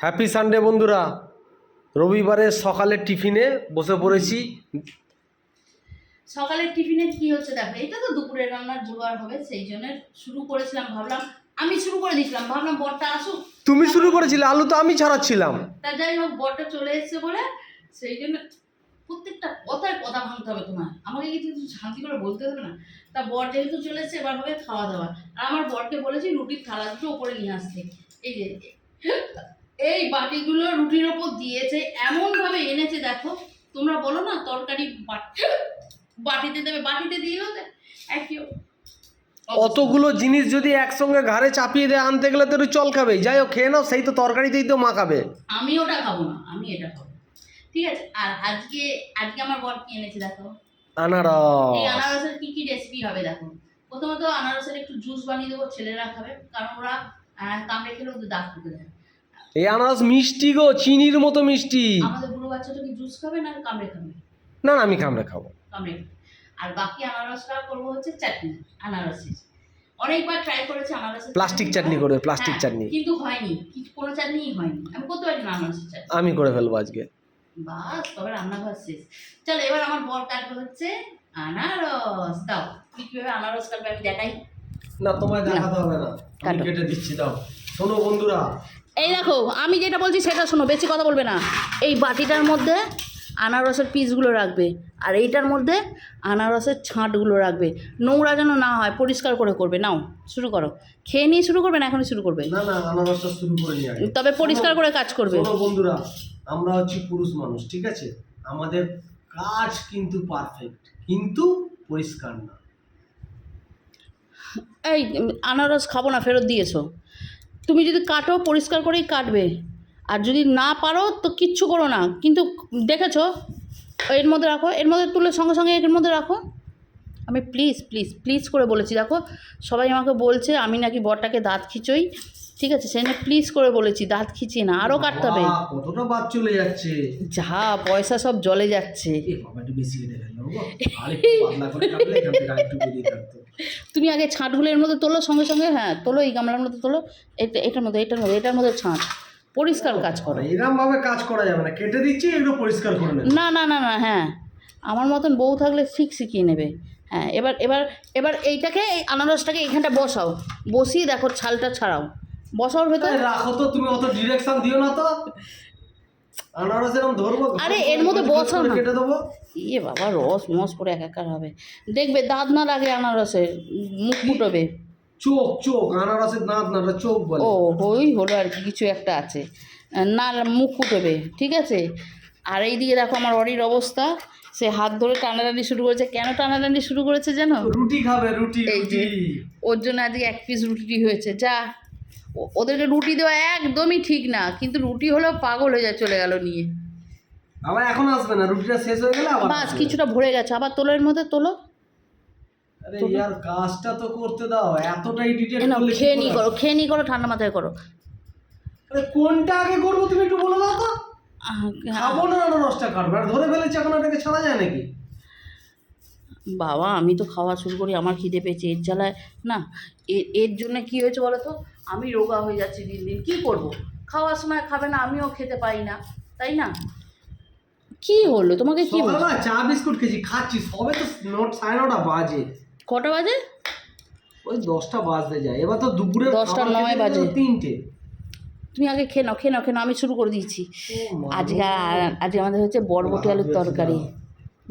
Happy Sunday বন্ধুরা। রবিবারের সকালের টিফিনে বসে পড়েছি। সকালের টিফিনে কি হচ্ছে দেখো এটা তো দুপুরের রান্নার জোগাড় হবে সেই জন্য শুরু করেছিলাম ভাবলাম আমি শুরু করে দিয়েছিলাম ভাবলাম বরটা আসুক। তুমি শুরু করেছিলে আলু তো আমি ছাড়াচ্ছিলাম। তা যাই হোক বরটা চলে এসেছে বলে সেই জন্য প্রত্যেকটা কথায় কথা ভাঙতে হবে তোমার আমাকে কিছু শান্তি করে বলতে হবে না? তা বর যেহেতু চলে এসেছে এবার হবে খাওয়া দাওয়া। আর আমার বরকে বলেছি রুটির থালা দুটো ওপরে নিয়ে আসতে। এই যে এই বাটিগুলো রুটির ওপর দিয়েছে এমনভাবে এনেছে দেখো। তোমরা বলো না তরকারি বাটিতে দেবে বাটিতে দিয়েও দেয় একই অতগুলো জিনিস যদি একসঙ্গে ঘাড়ে চাপিয়ে দিয়ে আনতে গেলে তো চল খাবে। যাই হোক খেয়ে নাও সেই তো তরকারিতেই তো মা খাবে। আমি ওটা খাব না আমি এটা খাব। ঠিক আছে আর আজকে আজকে আমার বর কি এনেছে দেখো? আনারস। এই আনারস আনারসের কি কি রেসিপি হবে দেখো? প্রথমত আনারসের একটু জুস বানিয়ে দেবো ছেলেরা খাবে কারণ ওরা কামড়ে খেলে ওদের দাঁত ফুটে যায়। এই আনারস মিষ্টি গো চিনির মতো মিষ্টি। আমাদের বুড়ো বাচ্চাটা কি জুস খাবে না কামড়ে খাবে? না না আমি কামড়ে খাব। কামড়ে আর বাকি আনারসটা করব হচ্ছে চাটনি আনারসের। অনেকবার ট্রাই করেছি আনারসের প্লাস্টিক চাটনি করবে প্লাস্টিক হ্যাঁ, চাটনি। কিন্তু হয়নি। কোনো চাটনিই হয়নি। আমি করতে পারি না আনারসের চাটনি। আমি করে ফেলব আজকে। বাস তবে রান্নাঘর শেষ। চল এবার আমার বর কাটবে হচ্ছে আনারস। দাও তুই কীভাবে আনারস কাটবে আমি দেখাই। না তোমায় দেখাতে হবে না। আমি কেটে দিচ্ছি দাও। শোনো বন্ধুরা। এই দেখো আমি যেটা বলছি সেটা শোনো বেশি কথা বলবে না। এই বাটিটার মধ্যে আনারসের পিসগুলো রাখবে আর এইটার মধ্যে আনারসের ছাঁটগুলো রাখবে। নোংরা যেন না হয় পরিষ্কার করে করবে। নাও শুরু করো। খেয়ে নিয়ে শুরু করবে না এখনই শুরু করবে? না না আনারসটা শুরু করে নিয়ে তবে পরিষ্কার করে কাজ করবে। বন্ধুরা আমরা হচ্ছি পুরুষ মানুষ ঠিক আছে? আমাদের কাজ কিন্তু পারফেক্ট কিন্তু পরিষ্কার না। এই আনারস খাব না ফেরত দিয়েছ। তুমি যদি কাটো, পরিষ্কার করেই কাটবে। আর যদি না পারো, তো কিচ্ছু করো না। কিন্তু দেখেছ? এর মধ্যে রাখো, এর মধ্যে তুলে সঙ্গে সঙ্গে এর মধ্যে রাখো। আমি প্লিজ প্লিজ প্লিজ করে বলেছি, দেখো। সবাই আমাকে বলছে, আমি নাকি বরটাকে দাঁত খিচোই। ঠিক আছে সেই প্লিজ করে বলেছি দাঁত খিচিয়ে না আরও কাটতে হবে। কতটা বাদ চলে যাচ্ছে। যা পয়সা সব জলে যাচ্ছে। একটু একটু তুমি আগে ছাঁটগুলো এর মধ্যে তোলো সঙ্গে সঙ্গে হ্যাঁ তোলো এই গামলার মধ্যে তোলো এটা এটার মধ্যে এটার মধ্যে এটার মধ্যে ছাঁট। পরিষ্কার কাজ করো। এরকম ভাবে কাজ করা যাবে না কেটে দিচ্ছি এগুলো পরিষ্কার করে না না না না হ্যাঁ আমার মতন বউ থাকলে ঠিক শিখিয়ে নেবে। হ্যাঁ এবার এবার এবার এইটাকে এই আনারসটাকে এইখানটা বসাও। বসিয়ে দেখো ছালটা ছাড়াও। বসাওর ভেতর রাখো তো তুমি অত ডিরেকশন দিও না তো। আনারস এরকম ধরবো? আরে, এর মধ্যে বসাও না। কেটে দেবো? ইয়ে বাবা রস মস করে একাকার হবে। দেখবে দাঁত না লাগে আনারসের মুখ ফুটবে। চোখ চোখ আনারসের দাঁত না চোখ বলে। ও ওই হলো আর কি কিছু একটা আছে। না মুখ ফুটবে ঠিক আছে? আর এই দিকে দেখো আমার অরির অবস্থা। সে হাত ধরে টানাটানি শুরু করেছে। কেন টানাটানি শুরু করেছে জানো? রুটি খাবে রুটি এই যে। ওর জন্য আজকে এক পিস রুটি হয়েছে যা। ওদেরকে রুটি দেওয়া একদমই ঠিক না কিন্তু রুটি হলেও পাগল হয়ে যায় চলে গেল নিয়ে। আবার এখন আসবে না রুটিটা শেষ হয়ে গেলে আবার বাস কিছুটা ভরে গেছে আবার তোলোর মধ্যে তোলো। আরে ইয়ার কাজটা তো করতে দাও এতটাই ডিটেল করলে খেয়ে নি করো খেয়ে নি করো ঠান্ডা মাথায় করো। আরে কোনটা আগে করব তুমি একটু বলে দাও তো। হ্যাঁ। খাব না আনারসটা কাটবে আর ধরে ফেলেছে এখন এটাকে ছাড়া যায় নাকি? বাবা আমি তো খাওয়া শুরু করি আমার খিদে পেয়েছে এর জ্বালায় না এর এর জন্য কি হয়েছে বলো তো? আমি রোগা হয়ে যাচ্ছি দিন দিন কী করব? খাওয়ার সময় খাবে না আমিও খেতে পাই না তাই না? কি হলো? তোমাকে কি বলছো? চা বিস্কুট খেয়েছি খাচ্ছি সবে তো নোট সাড়ে নটা বাজে। কটা বাজে? ওই দশটা বাজতে যায় এবার তো দুপুরে দশটা নয় বাজে। তিনটে। তুমি আগে খেয়ে নাও খেয়ে নাও খেয়ে নাও আমি শুরু করে দিয়েছি। আজকে আজকে আমাদের হচ্ছে বরবটি আলুর তরকারি।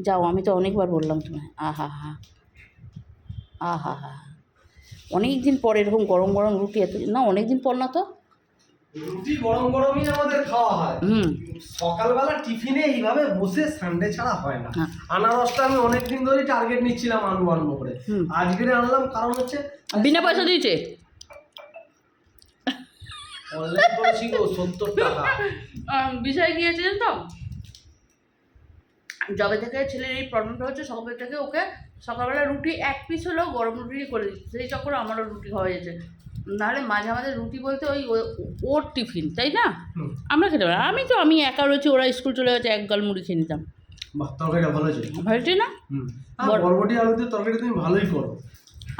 যাও আমি তো অনেকবার বললাম তোমায়। আহা হা। আহা হা। অনেক দিন পর এরকম গরম গরম রুটি এত না অনেক দিন পর না তো? রুটি গরম গরমই আমাদের খাওয়া হয়। হুম। সকালবেলা টিফিনে এইভাবে বসে সানডে ছাড়া হয় না। হ্যাঁ। আনারসটা আমি অনেকদিন ধরেই টার্গেট নিচ্ছিলাম আনব আনব করে। আজকে আনলাম কারণ হচ্ছে বিনা পয়সা দিয়েছে? বিষয় কি তো? যবে থেকে ছেলের এই প্রবলেমটা হচ্ছে সবে থেকে ওকে সকালবেলা রুটি এক পিস হলেও গরম রুটি করে দিচ্ছে। সেই চক্করে আমারও রুটি খাওয়া যাচ্ছে নাহলে মাঝে মাঝে রুটি বলতে ওই ওর টিফিন তাই না? আমরা খেতে পারি আমি তো আমি একা রয়েছি ওরা স্কুল চলে গেছে এক গাল মুড়ি খেয়ে নিতাম। তরকারিটা ভালো ছিল ভাবছি না? বরবটি তুমি ভালোই করো।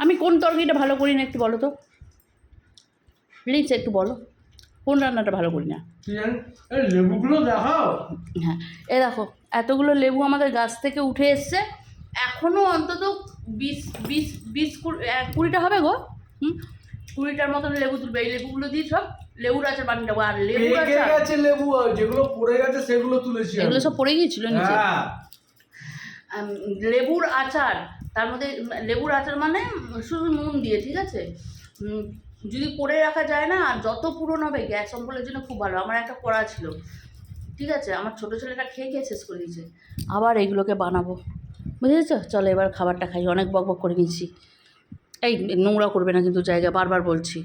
আমি কোন তরকারিটা ভালো করি না একটু বলো তো? প্লিজ একটু বলো। কোন রান্নাটা ভালো করি না? লেবুগুলো দেখাও। হ্যাঁ এ দেখো এতগুলো লেবু আমাদের গাছ থেকে উঠে এসছে। এখনও অন্তত বিশ বিশ বিশ কুড়ি এক কুড়িটা হবে গো হুম? কুড়িটার মতন লেবু তুলবে এই লেবুগুলো দিয়ে সব লেবুর আচার বানিয়ে দেবো আর লেবু গেছে লেবু যেগুলো পড়ে গেছে সেগুলো তুলেছি। এগুলো সব পড়ে গিয়েছিল নিচে? হ্যাঁ। লেবুর আচার তার মধ্যে লেবুর আচার মানে শুধু নুন দিয়ে ঠিক আছে? যদি করে রাখা যায় না আর যত পুরনো হবে গ্যাস অম্বলের জন্য খুব ভালো আমার একটা করা ছিল ঠিক আছে? আমার ছোটো ছেলেটা খেয়ে খেয়ে শেষ করে দিয়েছে। আবার এগুলোকে বানাবো। বুঝেছ চলো এবার খাবারটা খাই, অনেক বক বক করে নিয়েছি এই নোংরা করবে না কিন্তু জায়গা, বারবার বলছি।